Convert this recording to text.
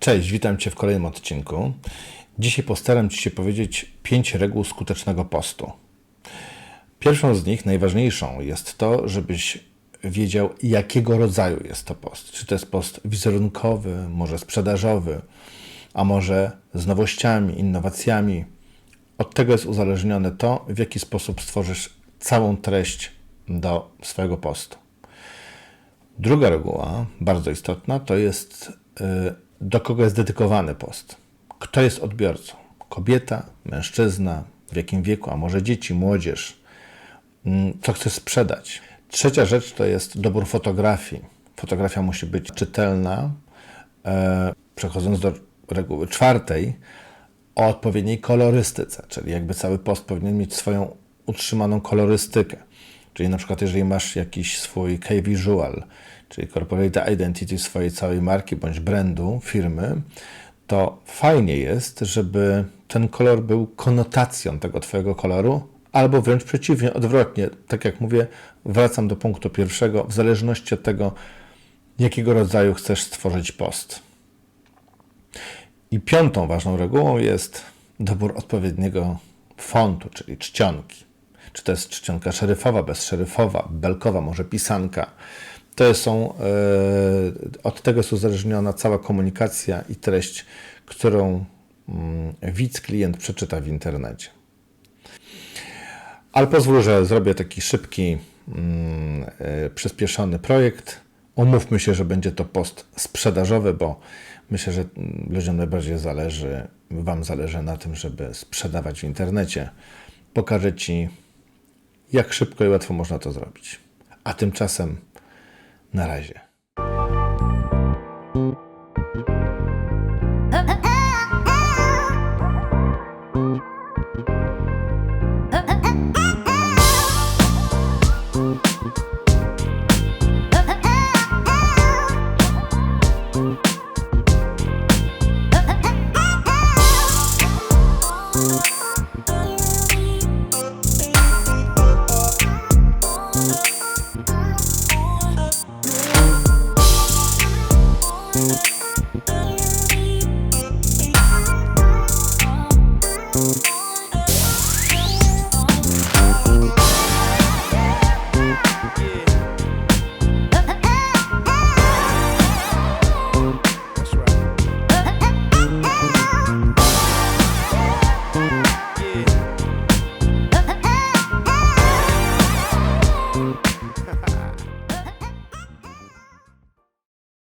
Cześć, witam Cię w kolejnym odcinku. Dzisiaj postaram Ci się powiedzieć pięć reguł skutecznego postu. Pierwszą z nich, najważniejszą, jest to, żebyś wiedział, jakiego rodzaju jest to post. Czy to jest post wizerunkowy, może sprzedażowy, a może z nowościami, innowacjami. Od tego jest uzależnione to, w jaki sposób stworzysz całą treść do swojego postu. Druga reguła, bardzo istotna, to jest y, do kogo jest dedykowany post. Kto jest odbiorcą? Kobieta, mężczyzna, w jakim wieku, a może dzieci, młodzież. Mm, Co chcesz sprzedać? Trzecia rzecz to jest dobór fotografii. Fotografia musi być czytelna. E, Przechodząc do reguły czwartej, o odpowiedniej kolorystyce, czyli jakby cały post powinien mieć swoją utrzymaną kolorystykę. Czyli na przykład jeżeli masz jakiś swój key visual, czyli corporate identity swojej całej marki bądź brandu, firmy, to fajnie jest, żeby ten kolor był konotacją tego twojego koloru, albo wręcz przeciwnie, odwrotnie. Tak jak mówię, wracam do punktu pierwszego, w zależności od tego, jakiego rodzaju chcesz stworzyć post. I piątą ważną regułą jest dobór odpowiedniego fontu, czyli czcionki. Czy to jest czcionka szeryfowa, bezszeryfowa, belkowa, może pisanka. To są, e, od tego jest uzależniona cała komunikacja i treść, którą mm, widz, klient przeczyta w internecie. Ale pozwól, że zrobię taki szybki, mm, e, przyspieszony projekt. Umówmy się, że będzie to post sprzedażowy, bo myślę, że mm, ludziom najbardziej zależy, Wam zależy na tym, żeby sprzedawać w internecie. Pokażę Ci, jak szybko i łatwo można to zrobić. A tymczasem na razie.